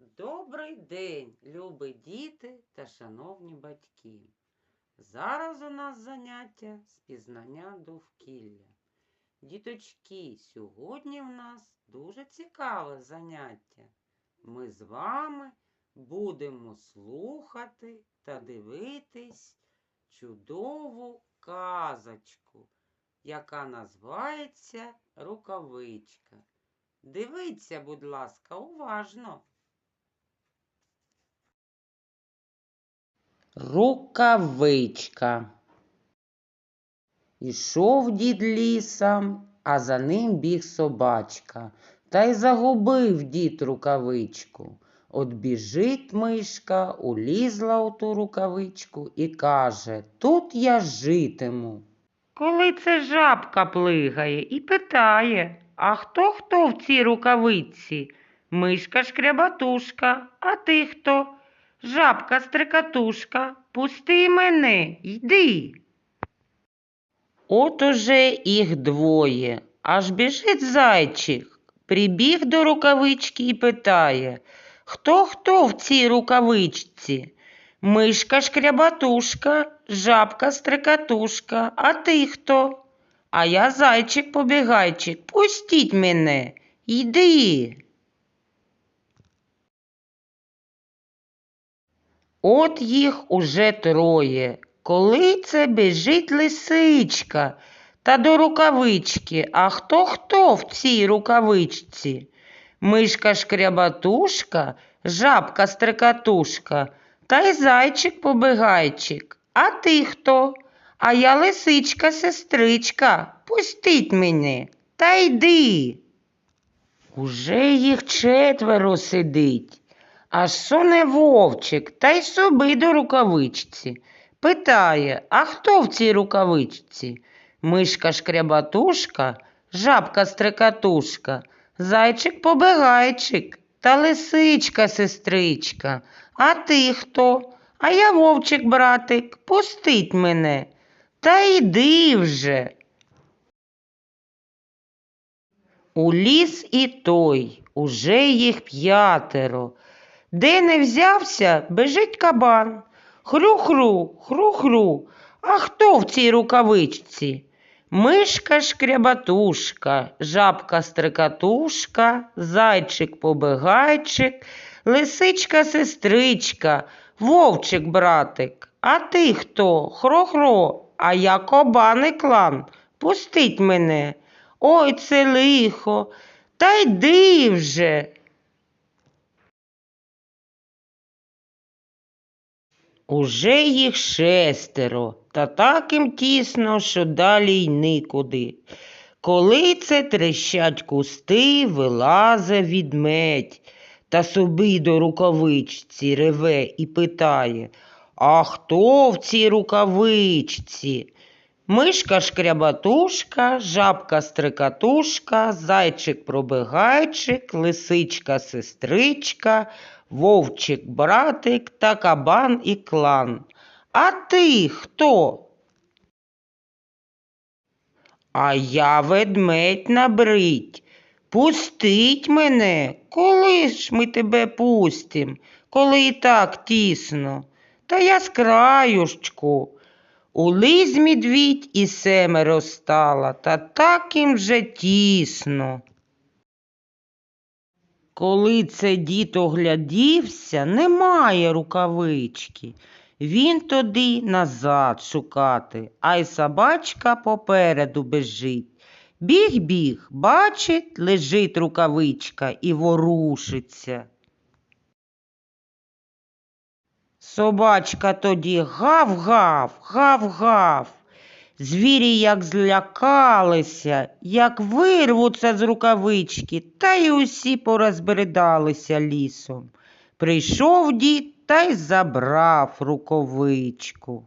Добрий день, любі діти та шановні батьки. Зараз у нас заняття з пізнання довкілля. Діточки, сьогодні в нас дуже цікаве заняття. Ми з вами будемо слухати та дивитись чудову казочку, яка називається Рукавичка. Дивіться, будь ласка, уважно. Рукавичка. Ішов дід лісом, а за ним біг собачка. Та й загубив дід рукавичку. От біжить мишка, улізла у ту рукавичку і каже: Тут я житиму. Коли це жабка плигає і питає, а хто хто в цій рукавиці? Мишка шкрябатушка, а ти хто? Жабка стрикатушка, пусти мене, йди. От уже їх двоє, аж біжить зайчик, прибіг до рукавички і питає, хто хто в цій рукавичці? Мишка шкрябатушка, жабка стрикатушка, а ти хто? А я зайчик побігайчик, пустіть мене, йди. От їх уже троє. Коли це біжить лисичка та до рукавички. А хто хто в цій рукавичці? Мишка шкрябатушка, жабка стрикатушка та й зайчик побігайчик. А ти хто? А я лисичка сестричка. Пустіть мене та йди. Уже їх четверо сидить. Аж суне вовчик та й соби до рукавичці. Питає, а хто в цій рукавичці? Мишка шкрябатушка, жабка стрикатушка, зайчик побегайчик та лисичка сестричка. А ти хто? А я вовчик братик, пустить мене. Та йди вже. У ліс і той, уже їх п'ятеро. Де не взявся, бежить кабан. Хрю-хрю, хрю-хрю. А хто в цій рукавичці? Мишка шкрябатушка, жабка стрикатушка, зайчик побегайчик, лисичка сестричка, вовчик братик. А ти хто? Хро-хро, а я кобаний клан. Пустіть мене. Ой, це лихо. Та йди вже. Уже їх шестеро, та так їм тісно, що далі й никуди. Коли це трещать кусти, вилазе відмедь, та собі до рукавичці реве і питає, а хто в цій рукавичці? Мишка шкрябатушка, жабка стрикатушка, зайчик пробегайчик, лисичка сестричка, вовчик братик та кабан і клан. А ти хто? А я ведмедь набрить. Пустить мене, коли ж ми тебе пустим, коли і так тісно. Та я з краюшечку. Улизь медвідь і семеро стала, та так їм вже тісно. Коли це дід оглядівся, немає рукавички. Він тоді назад шукати, а й собачка попереду бежить. Біг-біг, бачить, лежить рукавичка і ворушиться. Собачка тоді гав-гав, гав-гав. Звірі як злякалися, як вирвуться з рукавички, та й усі порозбередалися лісом. Прийшов дід та й забрав рукавичку.